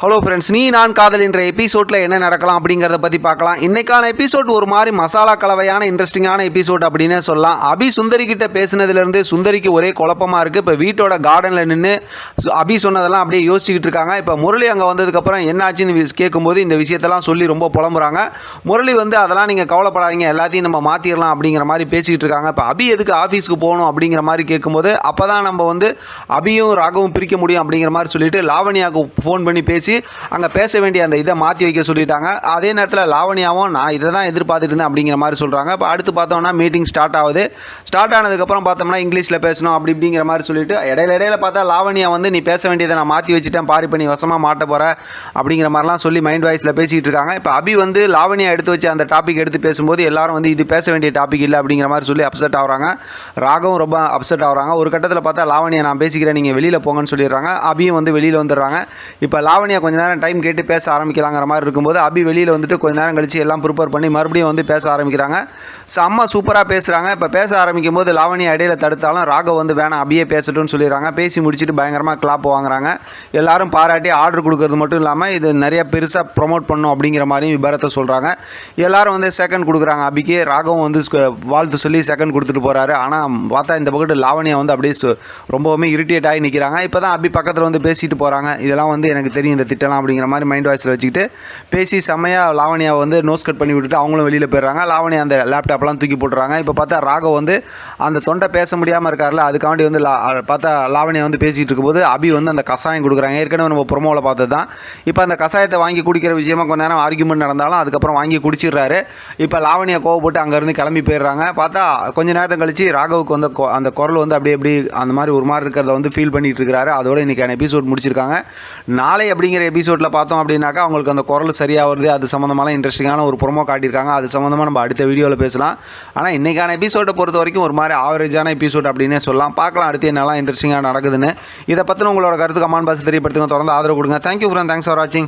Hello friends நீ நான் காதல் என்ற எபிசோடில் என்ன நடக்கலாம் அப்படிங்கிறத பற்றி பார்க்கலாம். இன்னைக்கான எபிசோட் ஒரு மாதிரி மசாலா கலவையான இன்ட்ரெஸ்டிங்கான எபிசோட் அப்படின்னே சொல்லலாம். அபி சுந்தரி கிட்ட பேசினதுலேருந்து சுந்தரிக்கு ஒரே குழப்பமா இருக்குது இப்போ வீட்டோட கார்டனில் நின்று அபி சொன்னதெல்லாம் அப்படியே யோசிச்சுக்கிட்டு இருக்காங்க. இப்போ முரளி அங்கே வந்ததுக்கப்புறம் என்னாச்சுன்னு வி- கேட்கும்போது இந்த விஷயத்தெல்லாம் சொல்லி ரொம்ப புலம்புறாங்க. முரளி வந்து அதெல்லாம் நீங்கள் கவலைப்படாதீங்க. எல்லாத்தையும் நம்ம மாற்றிடலாம் அப்படிங்கிற மாதிரி பேசிக்கிட்டு இருக்காங்க. இப்போ அபி எதுக்கு ஆஃபீஸ்க்கு போகணும் அப்படிங்கிற மாதிரி கேட்கும்போது அப்போ தான் நம்ம வந்து அபியும் ராகவும் பிரிக்க முடியும் அப்படிங்கிற மாதிரி சொல்லிட்டு லாவணியாவுக்கு ஃபோன் பண்ணி பேசி அங்கே பேச வேண்டிய அந்த இதை மாற்றி வைக்க சொல்லிட்டாங்க. அதே நேரத்தில் லாவணியாவும் நான் இதை தான் எதிர்பார்த்துட்டு இருந்தேன் அப்படிங்கிற மாதிரி சொல்கிறாங்க இப்போ அடுத்து பார்த்தோம்னா மீட்டிங் ஸ்டார்ட் ஆகுது. ஸ்டார்ட் ஆனதுக்கப்புறம் பார்த்தோம்னா இங்கிலீஷில் பேசணும் அப்படி இப்படிங்கிற மாதிரி சொல்லிட்டு இடையில இடையில பார்த்தா லாவணியா வந்து நீ பேச வேண்டியதை நான் மாற்றி வச்சுட்டேன் பாரி பண்ணி வசமாக மாட்ட போகிற அப்படிங்கிற மாதிரிலாம் சொல்லி மைண்ட் வாய்ஸில் பேசிகிட்டு இருக்காங்க. இப்போ அபி வந்து லாவணியா எடுத்து வச்சு அந்த டாபிக் எடுத்து பேசும்போது எல்லாரும் வந்து இது பேச வேண்டிய டாபிக் இல்லை அப்படிங்கிற மாதிரி சொல்லி அப்செட் ஆகிறாங்க. ராகவும் ரொம்ப அப்செட் ஆகிறாங்க. ஒரு கட்டத்தில் பார்த்தா லாவணியா நான் பேசிக்கிறேன் நீங்கள் வெளியில் போங்கன்னு சொல்லிடுறாங்க. அபியும் வந்து வெளியில் வந்துடுறாங்க. இப்போ லாவணியா கொஞ்ச நேரம் டைம் கேட்டு பேச ஆரம்பிக்கலாங்கிற மாதிரி இருக்கும்போது அபி வெளியில் வந்துட்டு கொஞ்ச நேரம் கழிச்சு எல்லாம் ப்ரிப்பேர் பண்ணி மறுபடியும் வந்து பேச ஆரம்பிக்கிறாங்க. ஸோ அம்மா சூப்பராக பேசுகிறாங்க இப்போ பேச ஆரம்பிக்கும் போது லாவணியை இடையில தடுத்தாலும் ராகவ் வந்து வேணாம் அபியே பேசட்டும்னு சொல்லிடுறாங்க. பேசி முடிச்சுட்டு பயங்கரமாக கிளாப் வாங்குறாங்க. எல்லாரும் பாராட்டி ஆர்டர் கொடுக்கறது மட்டும் இல்லாமல் இது நிறைய பெருசாக ப்ரொமோட் பண்ணும் அப்படிங்கிற மாதிரியும் விபரத்தை சொல்கிறாங்க எல்லாரும் வந்து செகண்ட் கொடுக்குறாங்க அபிக்கு. ராகவும் வந்து வாழ்த்து சொல்லி செகண்ட் கொடுத்துட்டு போகிறாரு ஆனால் பார்த்தா இந்த பக்கத்து லாவணியா வந்து அப்படியே ரொம்பவுமே இரிட்டேட் ஆகி நிற்கிறாங்க இப்போ தான் அபி பக்கத்தில் வந்து பேசிட்டு போகிறாங்க இதெல்லாம் வந்து எனக்கு தெரியும் இந்த திட்டலாம் அப்படிங்கிற மாதிரி மைண்ட் வாய்ஸில் வச்சுக்கிட்டு பேசி செம்மையாக லாவணியாவை வந்து நோஸ் கட் பண்ணி விட்டுட்டு அவங்களும் வெளியில் போயிடுறாங்க. லாவணியா அந்த லேப்டாப்லாம் தூக்கி போட்டுறாங்க. இப்போ பார்த்தா ராகவ் வந்து அந்த தொண்டை பேச முடியாமல் இருக்கார்ல அதுக்காண்டி வந்து லா பார்த்தா லாவணியா வந்து பேசிகிட்டு இருக்கும்போது அபி வந்து அந்த கஷாயம் கொடுக்குறாங்க. ஏற்கனவே நம்ம ப்ரொமோவில் பார்த்தது தான் இப்போ அந்த கஷாயத்தை வாங்கி குடிக்கிற விஷயமா கொஞ்ச நேரம் ஆர்கியூமெண்ட் நடந்தாலும் அதுக்கப்புறம் வாங்கி குடிச்சிடுறாரு. இப்போ லாவணியா கோவப்பட்டு அங்கேருந்து கிளம்பி போயிடுறாங்க. பார்த்தா கொஞ்ச நேரத்தை கழிச்சு ராகவுக்கு வந்து அந்த குரல் வந்து அப்படியே எப்படி அந்த மாதிரி ஒரு மாதிரி இருக்கிறத வந்து ஃபீல் பண்ணிட்டு இருக்கிறாரு அதோட இன்னைக்கான எபிசோட் முடிச்சிருக்காங்க. நாளை அப்படிங்கிற எபிசோடில் பார்த்தோம் அப்படின்னாக்கா அவங்களுக்கு அந்த குரல் சரியாக வருது அது சம்மந்தமான இன்ட்ரெஸ்டிங்கான ஒரு ப்ரொமோ காட்டியிருக்காங்க. அது சம்மந்தமாக நம்ம அடுத்த வீடியோவில் பேசலாம். ஆனால் இன்றைக்கான எபிசோட்டை பொறுத்த வரைக்கும் ஒரு மாதிரி ஆவரேஜான எபிசோட் அப்படின்னே சொல்லலாம். பார்க்கலாம் அடுத்து என்னெல்லாம் இன்ட்ரெஸ்டிங்காக நடக்குதுன்னு. இதை பற்றின உங்களோட கருத்து கமெண்ட் பாக்ஸ் தெரியப்படுத்துங்க. தொடர்ந்து ஆதரவு கொடுங்க. தேங்க்யூ ஃப்ரெண்ட் தேங்க்ஸ் ஃபார் வாட்சிங்